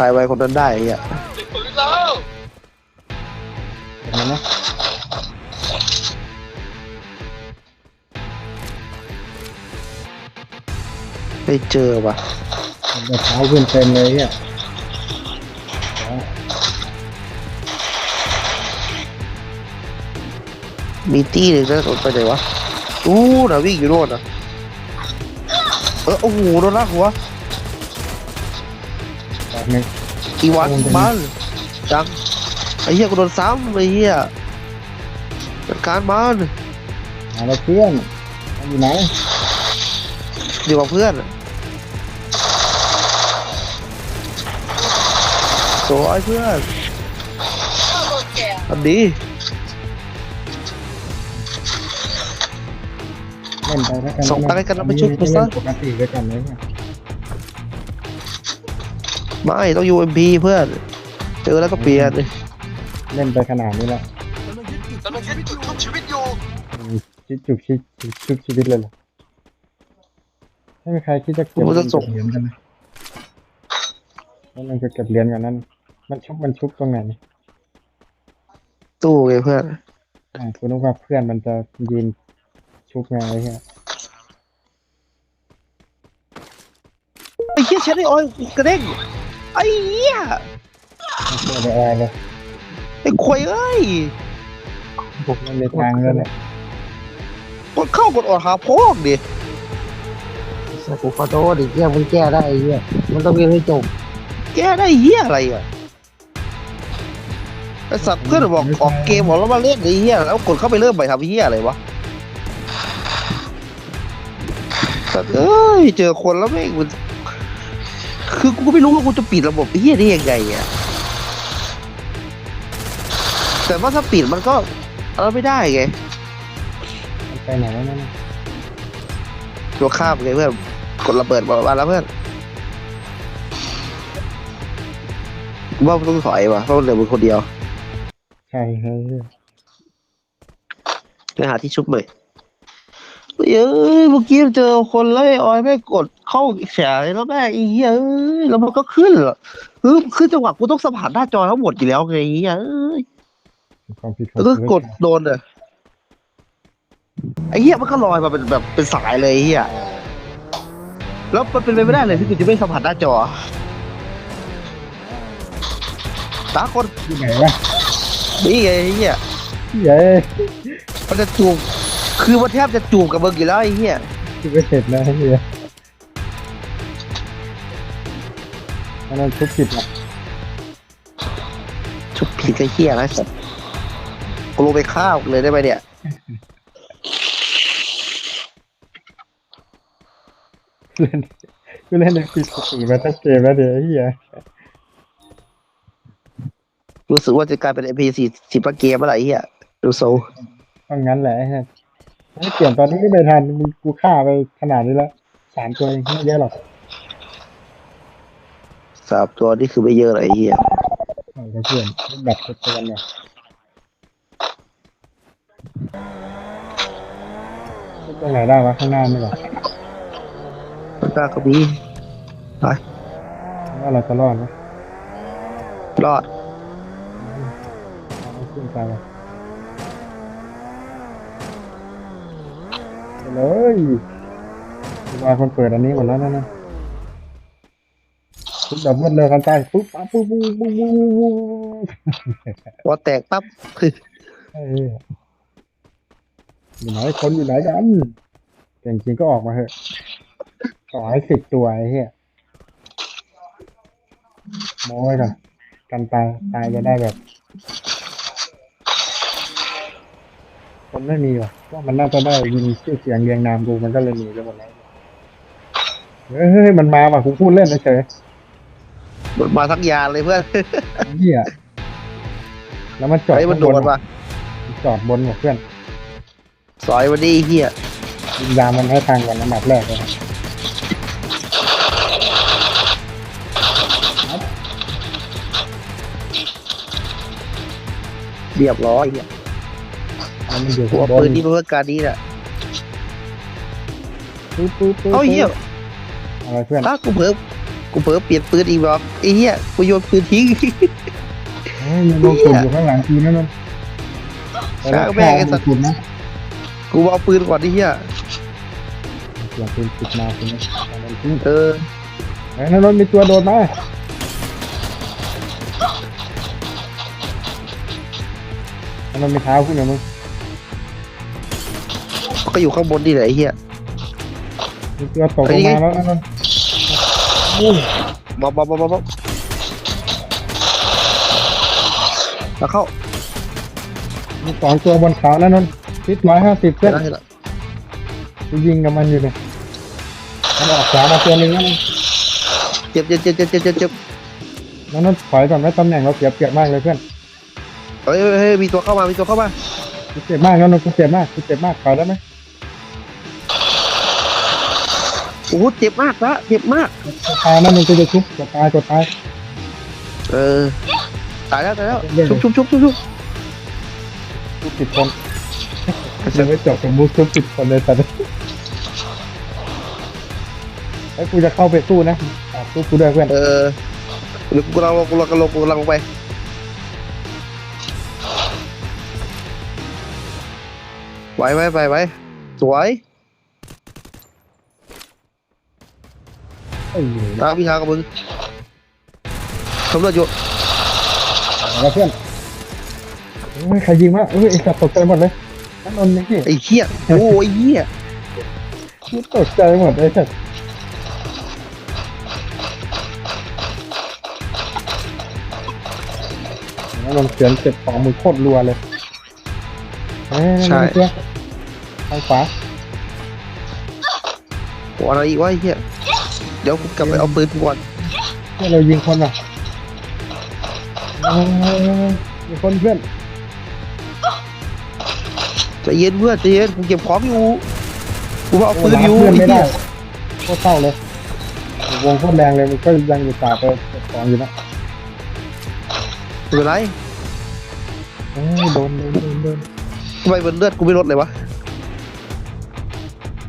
ใครไว้คนนั้นได้ไอ้เฮียติดปืนแล้วเห็นไหมนะไม่เจอว่ะเห็นแต่เท้าเพื่อนเต็มเลยเนี่ยมีตี้หนึ่งนะไปไหนวะอู้นะวิ่งอยู่โน่นนะเออโอ้โหโดนลากหัวแบบ นึงอีวันมันจังไอ้เหี้ยกูโดนซ้ำไอ้เหี้ยจัดการมันหาแล้วเพื่อนมันอยู่ไหนอยู่กับเพื่อนสวยเพื่อนทำดีเล่นไปแล้วกันส่งอะไรกันเราไปชุบไปซะเล่นปกติด้วยกันเลยเนี่ย ไม่ต้องยูเอ็มพีเพื่อน เจอแล้วก็เปลี่ยนเล่นไปขนาดนี้แล้วกำลังคิดจุดชุบชีวิตอยู่อืมชิดจุกชิดชุบชีวิตเลยเหรอไม่มีใครคิดจะเก็บผมจะส่งเหรียญกันนะแล้วมันจะเก็บเหรียญกันนั้น มันชุบมันชุบตรงไหนตู้ไงเพื่อนอ่าคุณนึกว่าเพื่อนมันจะยืนชุบไงไอ้เหี้ยไอ้เหี้ยเชนไอ้ออยกระเด้ง ไอ้เหี้ยไม่เชื่อไปแอร์เลยไอ้ควยเอ้ยผมมันเลยทางเลยแหละกดเข้ากดออกหาพ่อมดิกูขอโทษดิเหี้ยมึงแก้ได้ไอ้เหี้ยมันต้องเรียนให้จบแกได้เหี้ยอะไรอะไอสัตว์เพื่อนบอกออกเกมบอกแล้วมาเล่นไอ้เหี้ยแล้วกดเข้าไปเริ่มใหม่ทำเหี้ยอะไรวะสัตว์เอ้ยเจอคนแล้วไม่งมัน คือกูก็ไม่รู้ว่ากูจะปิดระบบไอ้เหี้ยได้ยังไงอะแต่ว่าถ้าปิดมันก็ เอาไม่ได้ไงมันไปไหนแล้วนั่นน่ะตัวข้ามไงเพื่อนกดระเบิดมาแล้วเพื่อนกูว่ามันต้องถอยว่ะเพราะมันเหลือมึงคนเดียว ใช่เฮ้ยไปหาที่ชุบหน่อย เอ้ยเมื่อกี้เจอคนแล้วไอ้ออยไม่งกดเข้าแฉแล้วแม่งไอ้เหี้ยเอ้ยแล้วมันก็ขึ้นเหรอเฮ้ยขึ้นจังหวะกูต้องสัมผัสหน้าจอทั้งหมดอยู่แล้วไงไอ้เหี้ยเอ้ยความผิดขอแล้วงก็กูกดโดนเลยไอ้เหี้ยมันก็ลอยมาเป็นแบบเป็นสายเลยไอ้เหี้ยแล้วมันเป็นไปไม่ได้เลยที่กูจะไม่สัมผัสหน้าจอตาคนที่ไหนวะนี่ไงไอ้เหี้ยที่ไหนมันจะจูบ คือมันแทบจะจูบกับมึงอยู่แล้วไอ้เหี้ยที่ไม่เสร็จนะเฮียอันนั้นชุบผิดอะชุบผิดไอ้เหี้ยนะสัสกูลงไปข้าวเลยได้ไหมเนี่ย เล่นกูเล่นในผิดปกติมาตั้งเกมแล้วเดี๋ยวไอ้เฮียรู้สึกว่าจะกลายเป็น MP สี่สิบเกมเมื่อไหร่ไอ้เหี้ยดูโซ ต้องงั้นแหละไอ้เฮีย ไม่เปลี่ยนตอนนี้ก็ไม่ทันมึงกูฆ่าไปขนาดนี้แล้วสามตัวเองไม่เยอะหรอกสามตัวนี่คือไม่เยอะเลยไอ้เหี้ยเอาไปเพื่อนแบบตัวกันเนี่ยชุบตรงไหนได้วะข้างหน้านี่หรอมันก็ก็มีว่าเราจะรอดไหมรอดเอาไม่ขึ้นไปวะไเลยมาคนเปิดอันนี้หมดแล้วนะนะทุบดับเบิลเลยกันใต้ปุ๊บปั๊บปุ๊บปุ๊บปุ๊บปุ๊บปุ๊บพอแตกปั๊บคือเอ้ยอยู่ไหนคนอยู่ไหนกันเก่งจริงก็ออกมาเถอะต่อให้สิบตัวไอ้เหี้ยโม้ไว้ก่อนกันตายตายจะได้แบบ คนไม่มีว่ะว่ามันน่าจะได้ยินชื่อเสียงเรียงนามกูมันก็เลยหนีไปหมดแล้วเฮ้ยเฮ้ยมันมาว่ะกูพูดเล่นเฉยมันมาทั้งยานเลยเพื่อนๆเหี้ยแล้วมันจอดไอ้ยมันโดข้างบนว่ะจอดบนกับเพื่อนสอยวันนี้ไอ้เหี้ยยิงยามมันให้ทางก่อนอันดับแรกเลยนะเรียบร้อยไอ้เหี้ยแล้ว มันอยู่หัวข้างบปืนนนี่เพื่อการนี้แหละปุ๊บปุ๊บปุ๊บเอ้าไอ้เหี้ยอะไรเพื่อนถ้ากูเผลอกูเผลอเปลี่ยนปืนอีกบอกไอ้เหี้ยกูโยนปืนทิ้งเฮ้ยมันลงตุ่มอยู่ข้างหลังกูนั่นนั่นแต่ช่างแม่งไอ้สัตว์ตุ่มนะกูเอาปืนก่อนไอ้เหี้ยเสียงปืนติดมาคุณนะตอนนั้นกูเออไอ้นั่นนนมีตัวโดดมาอันนั้นมีเท้าคุณเหรอมึง ก็อยู่ข้างบนนี่แหละไอ้เหี้ย มีตัวตกลงมาแล้วนั่นนนอุ้ยบอบอบอบอบแล้วเข้ามีสองตัวบนเขานั่นนนทิศร้อยห้าสิบเส้นได้ละกูยิงกับมันอยู่เนี่ยมันออกขวามาตัวหนึ่งนั่นนเจ็บเจ็บเจ็บเจ็บเจ็บเจ็บเจ็บนั่นนั่นถอยก่อนไหมตำแหน่งเราเสียเปรียบมากเลยเพื่อนเฮ้ยเฮ้ยเฮ้ยมีตัวเข้ามา มีตัวเข้ามา กูเจ็บมากแล้วนนกูเจ็บมากกูเจ็บมากถอยได้ไหม โอ้โหเจ็บมากละเจ็บมากจะตายนั่นนนกูจะชุบจะตายจะตายเออ ตายแล้วตายแล้วชุบชุบชุบชุบชุบกูติดคนจะไม่จบกับมูชุบติดคนเลยแต่ไอ้ยกูจะเข้าไปสู้นะอะสู้กูด้วยเพื่อนเออเดี๋ยวกูกำลังลงกูกำลังลงกูกำลังลงไป ไหวไหมไปไหมสวย เอ้ย ตามพี่ชากับมึงสำรวจอยู่แล้วเพื่อนเฮ้ยใครยิงวะเฮ้ยไอ้สัตว์ตกใจหมดเลยนั่นนนนี่ไอ้เหี้ยโอ้ยเหี้ยกูตกใจหมดไอ้สัตว์นั่นนนเขียนเจ็บของมือโคตรรัวเลยเฮ้ยนั่นนนเพื่อนทางขวาโอ้อะไรอีกวะไอ้เหี้ยเดี๋ยวกูกลับไปเอาปืนกูก่อนเพื่อนเรายิงคนอะเอ้ยมีคนเพื่อนใจเย็นเพื่อนใจเย็นกูเก็บของอยู่กูเอาปืนอยู่เพื่อนไอ้ไม่ได้เหี้ยโคตรเศร้าเลย วงโคตรแรงเลยมันก็ยังอยู่ตาไปเก็บของอยู่นะไม่เป็นไรเอ้ยโดนโดนโดนโดนทำไมมันเลือดกูไม่ลดเลยวะ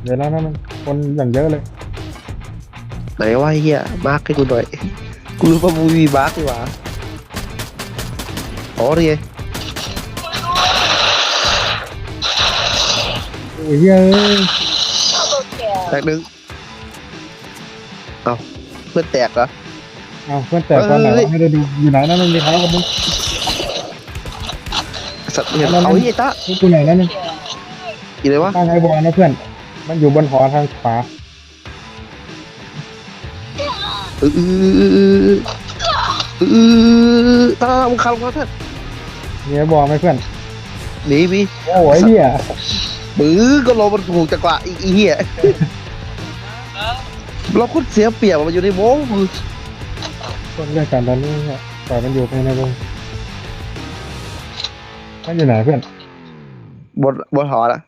เดี๋ยวนะนั่นมันคนอย่างเยอะเลย ไหนวะไอ้เหี้ยมาร์กให้กูหน่อย กูรู้ว่ามึงมีมาร์กดีกว่าอ๋อนี่ไงโอ้ยเฮ้ยแตกหนึ่งเอ้าเพื่อนแตกเหรอเอาเพื่อนแตกตอนไหนเฮ้ยวะไม่ได้ดูอยู่ไหนนั่นมันมีเท้ากับมึงสัตว์เห็นเอาแล้วเอาไอ้ตานี่กูไหนนั่นนี่อยู่ไหนวะตั้งไอ้บอลนะเพื่อน มันอยู่บนหอทางขวา เออเออเออเออตามึงขับรถเถอะมีไอ้บอลไหมเพื่อนหนีมีโอ้ยเหี้ยมือก็ลงมันถูกจังหวะอีเหี้ยเราโคตรเสียเปรียบมันอยู่ในวงมือคนเรื่องการตอนนี้เนี่ยปล่อยมันอยู่ภายในวงมันอยู่ไหนเพื่อนบนบนหอนะ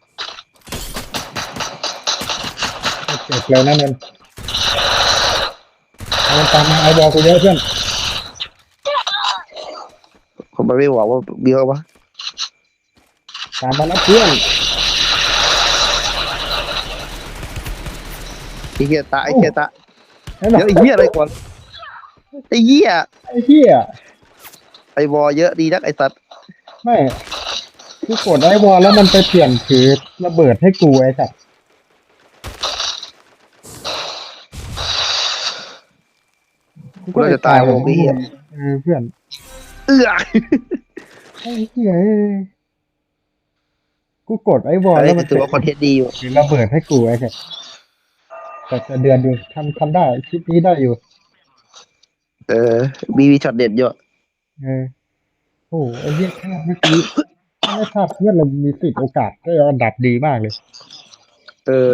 เจ็บเลยนั่นเอง มันตามมาไอ้บอลกูเยอะเพื่อนผมไม่บอกว่าเบี้ยววะตามมาแล้วเพื่อนไอ้เหี้ยตาไอ้เหี้ยตาไอ้หนอเดี๋ยวไอ้เหี้ยอะไรก่อนไอ้เหี้ยไอ้เหี้ยไอ้บอเยอะดีนักไอ้สัตว์ไม่กูกดไอ้บอลแล้วมันไปเปลี่ยนถือระเบิดให้กูไอ้สัตว์ กูกูจะตายวงไอ้เหี้ย เออเพื่อนเอื้อ ไอ้เหี้ยเอ้ยกูกดไอ้บอลอันแล้นี้วมันถือว่าคอนเทนต์ดีอยู่ถือระเบิดให้กูไอ้สัตว์แต่จะเดือนอยู่ทำทำได้คลิปนี้ได้อยู่ เออ มีมีช็อตเด็ดเยอะเออโอ้โหไอ้เหี้ยแค่เมื่อกี้ถ้าไม่พลาดเพื่อนเรามีสิทธิ์โอกาสได้อันดับดีมากเลย เออ